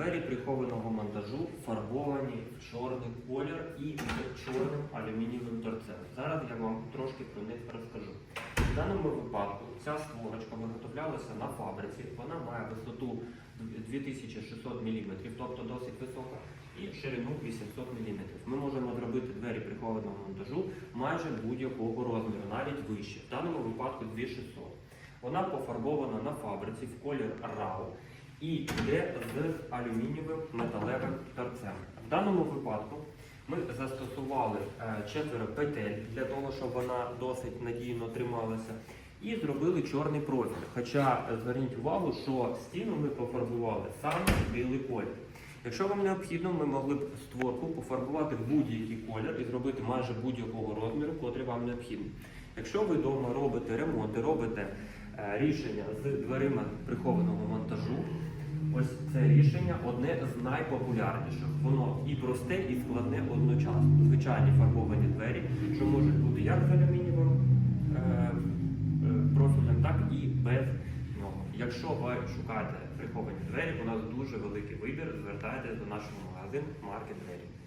Двері прихованого монтажу фарбовані в чорний колір і з чорним алюмінієвим торцем. Зараз я вам трошки про них розкажу. В даному випадку ця створочка виготовлялася на фабриці. Вона має висоту 2600 мм, тобто досить висока, і ширину 800 мм. Ми можемо зробити двері прихованого монтажу майже будь-якого розміру, навіть вище. В даному випадку 2600. Вона пофарбована на фабриці в колір RAW і йде з алюмінієвим металевим торцем. В даному випадку ми застосували е, четверо петель для того, щоб вона досить надійно трималася, і зробили чорний профіль. Хоча е, зверніть увагу, що стіну ми пофарбували саме білий колір. Якщо вам необхідно, ми могли б створку пофарбувати в будь-який колір і зробити майже будь-якого розміру, котрий вам необхідний. Якщо ви вдома робите ремонт і робите рішення з дверима прихованого монтажу, ось це рішення одне з найпопулярніших. Воно і просте, і складне одночасно. Звичайні фарбовані двері, що можуть бути як з алюмінієвим е, е, профілем, так і без нього. Якщо ви шукаєте приховані двері, у нас дуже великий вибір. Звертайтесь до нашого магазину марки двері.